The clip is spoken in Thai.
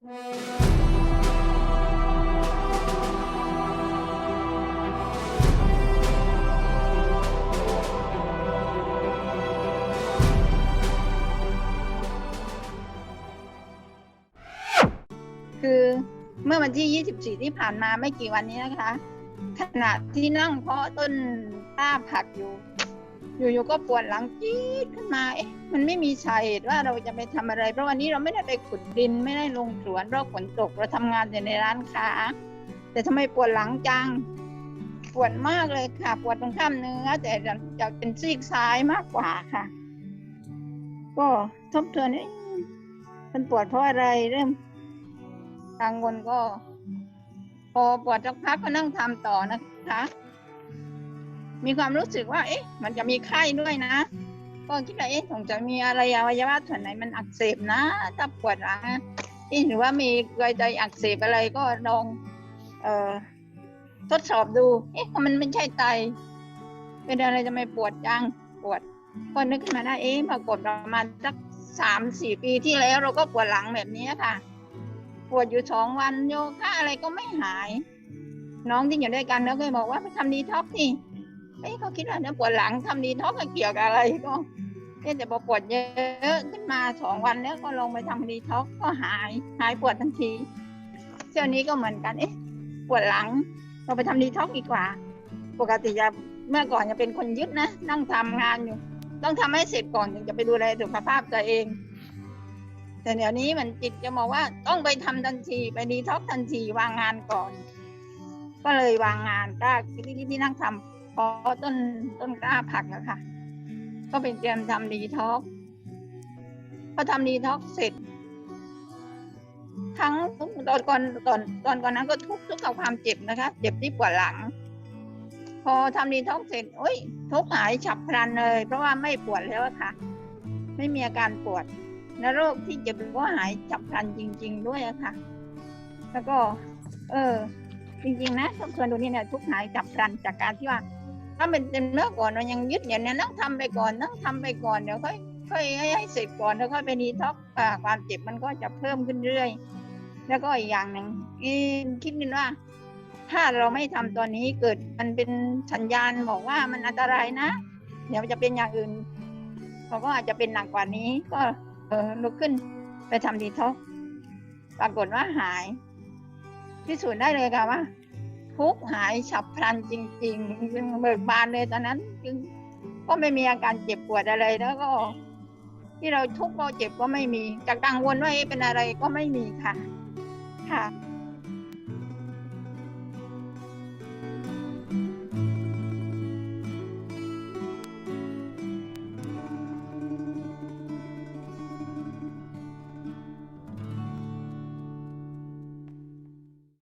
คือเมื่อวันที่ 24 ที่ผ่านมาไม่กี่วันนี้นะคะ ขณะที่นั่งเพาะต้นกล้าผักอยู่ อยู่ๆก็ปวดหลังจี๊ดขึ้นมาเอ๊ะมันไม่มีสาเหตุว่าเราจะไปทำอะไร เพราะวันนี้เราไม่ได้ไปขุดดินไม่ได้ลงสวนเพราะฝนตกเราทำงานอยู่ในร้านค้า แต่ทำไมปวดหลังจังปวดมากเลยค่ะ ปวดตรงข้ามเนื้อ แต่จะจะเป็นซีกซ้ายมากกว่าค่ะ ก็ทบทวนเอ๊ะมันปวดเพราะอะไรเริ่มกังวลก็ พอปวดสักพักก็นั่งทำต่อนะคะ มีความรู้สึกว่า เอ๊ะ มันจะมีไข้ด้วยนะ ก็คิดว่าเอ๊ะสงจะมีอะไรอวัยวะส่วนไหนมันอักเสบนะถ้าปวดหลังเอ๊ะหรือว่ามีรอยใจอักเสบอะไรก็ลองเอ่อทดสอบดู เอ๊ะมันไม่ใช่ไต เป็นอะไรจะไม่ปวดจังปวดก็นึกขึ้นมาได้เอ๊ะปรากฏประมาณสักสามสี่ปีที่แล้วเราก็ปวดหลังแบบนี้ค่ะ ปวดอยู่สองวันโยคะอะไรก็ไม่หาย น้องที่อยู่ด้วยกันแล้วก็บอกว่าไปทำดีท็อกซ์สิ เอ้ยเขาคิดว่าเนี่ยปวดหลังทำดีท็อกเกี่ยวกับอะไรก็เอ๊ะแต่พอปวดเยอะขึ้นมาสองวันแล้วก็ลงไปทำดีท็อกก็หายหายปวดทันทีเที่ยวนี้ก็เหมือนกันเอ๊ะปวดหลังเราไปทำดีท็อกดีกว่า ปกติจะเมื่อก่อนจะเป็นคนยึดนะนั่งทำงานอยู่ ต้องทำให้เสร็จก่อนถึงจะไปดูแลสุขภาพตัวเอง แต่เดี๋ยวนี้มันจิตจะมองว่าต้องไปทำทันทีไปดีท็อกทันทีวางงานก่อน ก็เลยวางงานกล้าที่ที่นั่งทำาะต้นต้นกล้าผักอะค่ะ ก็เป็นเตรียมทำดีท็อกพอทำดีท็อกเสร็จ ทั้งตอนก่อนตอนตอนก่อนนั้นก็ทุกทุกข์กับความเจ็บนะคะ เจ็บที่ปวดหลัง พอทำดีท็อกเสร็จโอ้ยทุกข์หายฉับพลันเลย เพราะว่าไม่ปวดแล้วค่ะ ไม่มีอาการปวดและโรคที่เจ็บก็หายฉับพลันจริง ๆ ด้วยอะค่ะ แล้วก็ เออจริงๆนะทบทวนดูนี่เนี่ยทุกข์หายฉับพลันจากการที่ว่า ถ้าเป็นเต็มเนื้อก่อนเรายังยึดอย่างนี้ต้องทำไปก่อนต้องทำไปก่อนเดี๋ยวค่อยค่อยให้เสร็จก่อนแล้วค่อยไปดีท็อกต่าความเจ็บมันก็จะเพิ่มขึ้นเรื่อย แล้วก็อีกอย่างหนึ่งคิดนิดว่า ถ้าเราไม่ทำตอนนี้เกิดมันเป็นสัญญาณบอกว่ามันอันตรายนะ เดี๋ยวจะเป็นอย่างอื่นเขาก็อาจจะเป็นหนักกว่านี้ ก็เออลุกขึ้นไปทำดีท็อกปรากฏว่าหายพิสูจน์ได้เลยค่ะว่า ทุกข์หายฉับพลันจริงๆจึงเบิกบานเลยตอนนั้น จึงก็ไม่มีอาการเจ็บปวดอะไรแล้วก็ ที่เราทุกข์เราเจ็บก็ไม่มีจากกังวลว่าเอ๊ะเป็นอะไรก็ไม่มีค่ะ ค่ะ